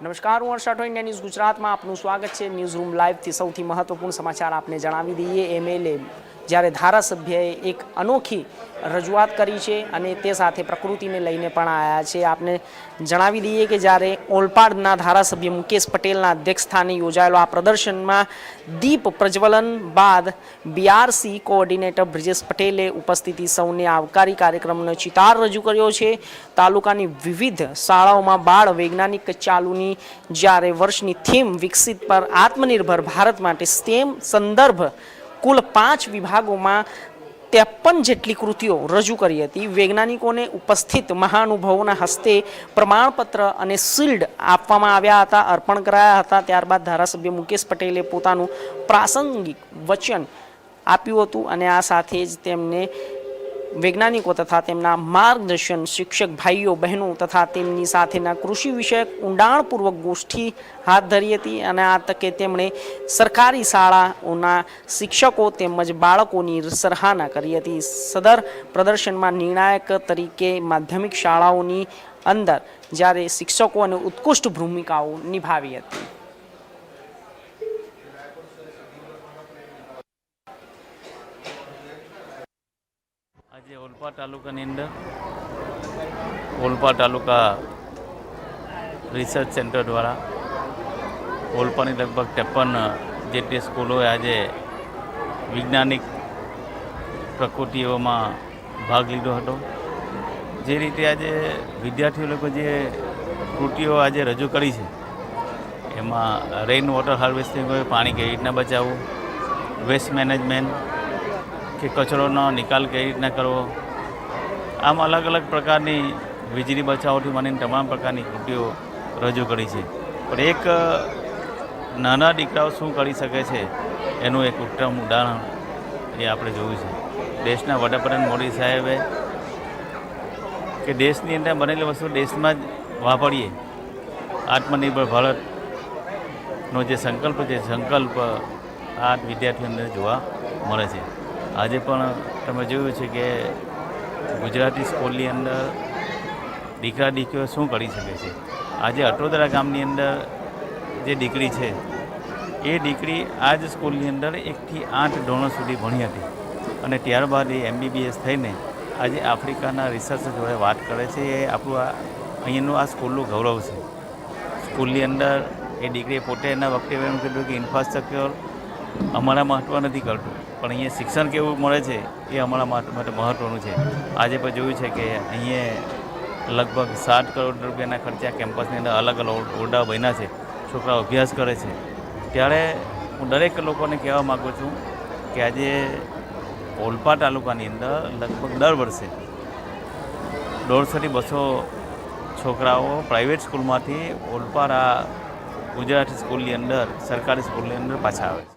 નમસ્કાર, હું હર્ષ India news ગુજરાતમાં આપનું સ્વાગત છે. ન્યૂઝ રૂમ લાઈવથી સૌથી મહત્વપૂર્ણ સમાચાર આપને જણાવી દઈએ. એમએલએ જ્યારે ધારાસભ્યએ એક અનોખી રજૂઆત કરી છે અને તે સાથે પ્રકૃતિને લઈને પણ આવ્યા છે. આપને જણાવી દઈએ કે જ્યારે ઓલપાડના ધારાસભ્ય મુકેશ પટેલના અધ્યક્ષસ્થાને યોજાયેલો આ પ્રદર્શનમાં દીપ પ્રજ્વલન બાદ બીઆરસી કોઓર્ડિનેટર બ્રિજેશ પટેલે ઉપસ્થિતિ સૌને આવકારી કાર્યક્રમનો ચિતાર રજૂ કર્યો છે. તાલુકાની વિવિધ શાળાઓમાં બાળ વૈજ્ઞાનિક ચાલુની જ્યારે વર્ષની થીમ વિકસિત પર આત્મનિર્ભર ભારત માટે સ્ટેમ સંદર્ભ કુલ પાંચ વિભાગોમાં ત્રેપન જેટલી કૃતિઓ રજૂ કરી હતી. વૈજ્ઞાનિકોને ઉપસ્થિત મહાનુભાવોના હસ્તે પ્રમાણપત્ર અને શિલ્ડ આપવામાં આવ્યા હતા, અર્પણ કરાયા હતા. ત્યારબાદ ધારાસભ્ય મુકેશ પટેલે પોતાનું પ્રાસંગિક વચન આપ્યું હતું અને આ સાથે જ તેમને વૈજ્ઞાનિકો તથા તેમના માર્ગદર્શન, શિક્ષક ભાઈઓ, બહેનો તથા તેમની સાથેના કૃષિ વિષયક ઊંડાણપૂર્વક ગોષ્ઠી હાથ ધરી હતી અને આ તકે તેમણે સરકારી શાળાઓના શિક્ષકો તેમજ બાળકોની સરાહના કરી હતી. સદર પ્રદર્શનમાં નિર્ણાયક તરીકે માધ્યમિક શાળાઓની અંદર જ્યારે શિક્ષકો અને ઉત્કૃષ્ટ ભૂમિકાઓ નિભાવી હતી. આજે ઓલપા તાલુકાની અંદર ઓલપા તાલુકા રિસર્ચ સેન્ટર દ્વારા ઓલપાની લગભગ ત્રેપન જેટલી સ્કૂલોએ આજે વૈજ્ઞાનિક પ્રકૃતિઓમાં ભાગ લીધો હતો. જે રીતે આજે વિદ્યાર્થીઓ લોકો જે કૃતિઓ આજે રજૂ કરી છે, એમાં રેઇન વોટર હાર્વેસ્ટિંગ હોય, પાણી કેવી રીતના બચાવવું વેસ્ટ મેનેજમેન્ટ કે કચરોનો નિકાલ કેવી રીતના કરવો? આમ અલગ અલગ પ્રકારની વીજળી બચાવોથી મને તમામ પ્રકારની કૃતિઓ રજૂ કરી છે. પણ એક નાના દીકરાઓ શું કરી શકે છે? એનું એક ઉત્તમ ઉદાહરણ એ આપણે જોયું છે. દેશના વડાપ્રધાન મોદી સાહેબે કે દેશની અંદર બનેલી વસ્તુ દેશમાં જ વાપરીએ. આત્મનિર્ભર ભારતનો જે સંકલ્પ છે, સંકલ્પ આ વિદ્યાર્થીઓ અંદર જોવા મળે છે. આજે પણ તમે જોયું છે કે ગુજરાતી સ્કૂલની અંદર દીકરા દીકરીઓ શું કરી શકે છે? આજે અટોદરા ગામની અંદર જે દીકરી છે, એ દીકરી આ જ સ્કૂલની અંદર એકથી આઠ ધોરણ સુધી ભણી હતી અને ત્યારબાદ એ એમબીબીએસ થઈને આજે આફ્રિકાના રિસર્ચ જોડે વાત કરે છે. એ આપણું આ, અહીંયાનું આ સ્કૂલનું ગૌરવ છે. સ્કૂલની અંદર એ દીકરીએ પોતે એના વખતે એમ કીધું કે ઇન્ફ્રાસ્ટ્રક્ચર અમારા મહત્ત્વ નથી કરતું. પણ અહીંયા શિક્ષણ કેવું મળે છે એ અમારા માટે મહત્ત્વનું છે. આજે પણ જોયું છે કે અહીંયા લગભગ સાત કરોડ રૂપિયાના ખર્ચા કેમ્પસની અંદર અલગ અલગ ઓરડા બન્યા છે. છોકરાઓ અભ્યાસ કરે છે. ત્યારે હું દરેક લોકોને કહેવા માગું છું કે આજે ઓલપા તાલુકાની અંદર લગભગ દર વર્ષે દોઢસોથી બસો છોકરાઓ પ્રાઇવેટ સ્કૂલમાંથી ઓલપારા ગુજરાતી સ્કૂલની અંદર સરકારી સ્કૂલની અંદર પાછા આવે છે.